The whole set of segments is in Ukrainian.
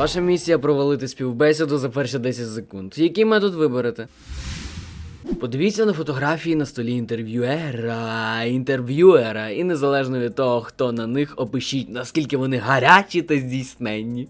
Ваша місія провалити співбесіду за перші 10 секунд. Який метод виберете? Подивіться на фотографії на столі інтерв'юера, інтерв'юера, і незалежно від того, хто на них, опишіть, наскільки вони гарячі та здійсненні.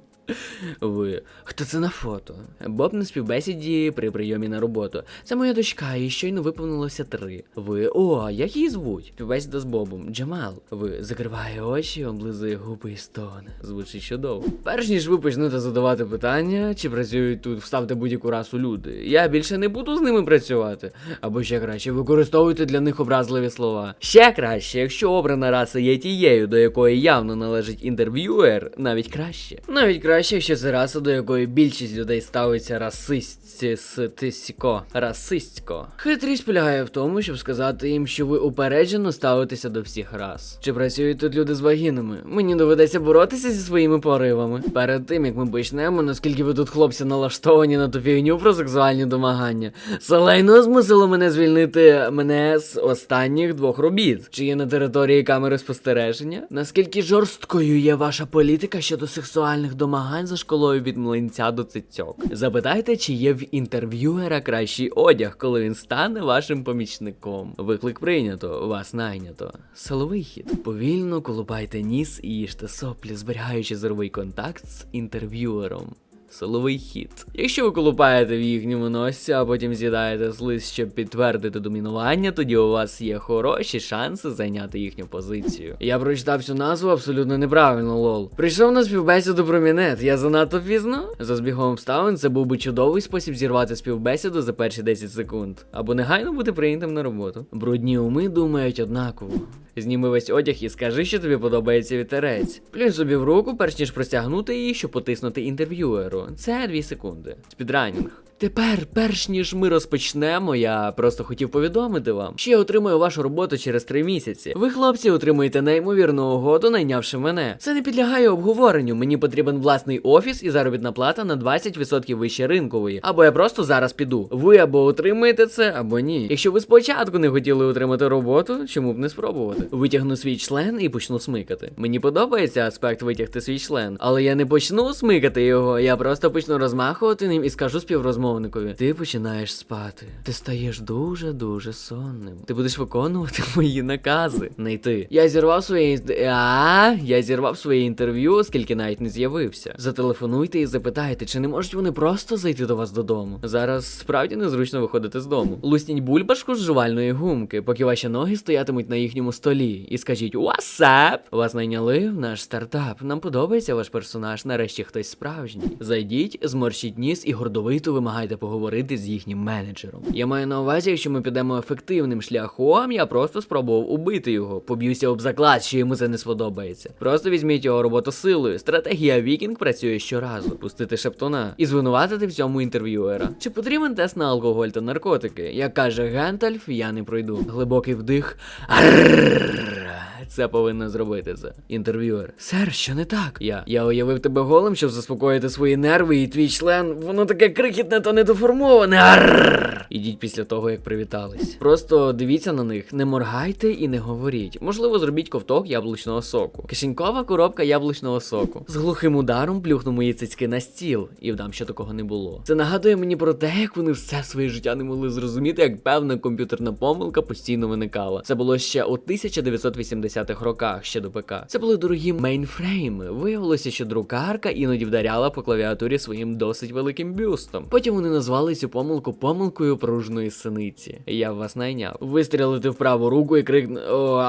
Ви. Хто це на фото? Боб на співбесіді при прийомі на роботу. Це моя дочка, їй щойно виповнилося три. Ви. О, як її звуть? Співбесіда з Бобом. Джамал. Ви закриває очі, облизує губи і стогне. Звучить чудово. Перш ніж ви почнете задавати питання, чи працюють тут, вставте будь-яку расу люди. Я більше не буду з ними працювати. Або ще краще, використовуйте для них образливі слова. Ще краще, якщо обрана раса є тією, до якої явно належить інтерв'юер, навіть краще. Навіть краще, якщо це раса, до якої більшість людей ставиться расистсько. Расистсько. Хитрість полягає в тому, щоб сказати їм, що ви упереджено ставитеся до всіх рас. Чи працюють тут люди з вагінами? Мені доведеться боротися зі своїми поривами. Перед тим як ми почнемо, наскільки ви тут, хлопці, налаштовані на ту фігню про сексуальні домагання. Солейно змусило мене звільнити мене з останніх двох робіт, чи є на території камери спостереження. Наскільки жорсткою є ваша політика щодо сексуальних домагань за школою від млинця до цицьок? Запитайте, чи є в інтерв'юера кращий одяг, коли він стане вашим помічником. Виклик прийнято, вас найнято. Силовий хід. Повільно колупайте ніс і їжте соплі, зберігаючи зоровий контакт з інтерв'юером. Силовий хід. Якщо ви колупаєте в їхньому носі, а потім з'їдаєте слиз, щоб підтвердити домінування, тоді у вас є хороші шанси зайняти їхню позицію. Я прочитав цю назву абсолютно неправильно, лол. Прийшов на співбесіду про мінет. Я занадто пізно? За збігом обставин це був би чудовий спосіб зірвати співбесіду за перші 10 секунд. Або негайно бути прийнятим на роботу. Брудні уми думають однаково. Зніми весь одяг і скажи, що тобі подобається вітерець. Плюнь собі в руку, перш ніж простягнути її, щоб потиснути інтерв'юеру. Це 2 секунди. Спідранінг. Тепер, перш ніж ми розпочнемо, я просто хотів повідомити вам, що я отримую вашу роботу через три місяці. Ви, хлопці, отримуєте неймовірну угоду, найнявши мене. Це не підлягає обговоренню. Мені потрібен власний офіс і заробітна плата на 20% вище ринкової. Або я просто зараз піду. Ви або отримаєте це, або ні. Якщо ви спочатку не хотіли отримати роботу, чому б не спробувати? Витягну свій член і почну смикати. Мені подобається аспект витягти свій член, але я не почну смикати його. Я просто почну розмахувати ним і скажу співрозмовникові. Ти починаєш спати. Ти стаєш дуже дуже сонним. Ти будеш виконувати мої накази. Не йти. Я зірвав своє а, я зірвав своє інтерв'ю, оскільки навіть не з'явився. Зателефонуйте і запитайте, чи не можуть вони просто зайти до вас додому. Зараз справді незручно виходити з дому. Лусніть бульбашку з жувальної гумки, поки ваші ноги стоятимуть на їхньому столі. І скажіть «What's up?» Вас найняли в наш стартап. Нам подобається ваш персонаж. Нарешті хтось справжній. Зайдіть, зморщіть ніс і гордовито вимагайте поговорити з їхнім менеджером. Я маю на увазі, якщо ми підемо ефективним шляхом, я просто спробував убити його. Поб'юся об заклад, що йому це не сподобається. Просто візьміть його роботу силою. Стратегія Вікінг працює щоразу. Пустити шептуна і звинуватити в цьому інтерв'юера. Чи потрібен тест на алкоголь та наркотики? Як каже Гентальф, я не пройду. Глибокий вдих. Це повинно зробити це. Інтерв'юер. Сер, що не так? Я. Я уявив тебе голим, щоб заспокоїти свої нерви, і твій член, воно таке крихітне та недоформоване. Арррррр. Ідіть після того, як привітались. Просто дивіться на них, не моргайте і не говоріть. Можливо, зробіть ковток яблучного соку. Кишенькова коробка яблучного соку. З глухим ударом плюхну мої цицьки на стіл і вдам, що такого не було. Це нагадує мені про те, як вони все своє життя не могли зрозуміти, як певна комп'ютерна помилка постійно виникала. Це було ще у 1980-х роках, ще до ПК. Це були дорогі мейнфрейми. Виявилося, що друкарка іноді вдаряла по клавіатурі своїм досить великим бюстом. Потім вони назвали цю помилку помилкою пружної синиці. Я вас найняв. Вистрілити в праву руку і крикну. О.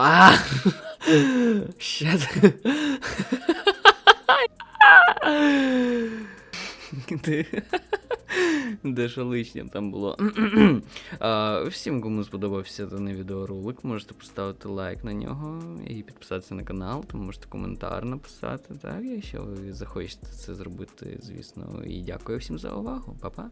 Ти. Дещо там було. а, всім, кому сподобався даний відеоролик, можете поставити лайк на нього і підписатися на канал, там можете коментар написати. Так, якщо ви захочете це зробити, звісно. І дякую всім за увагу. Па-па.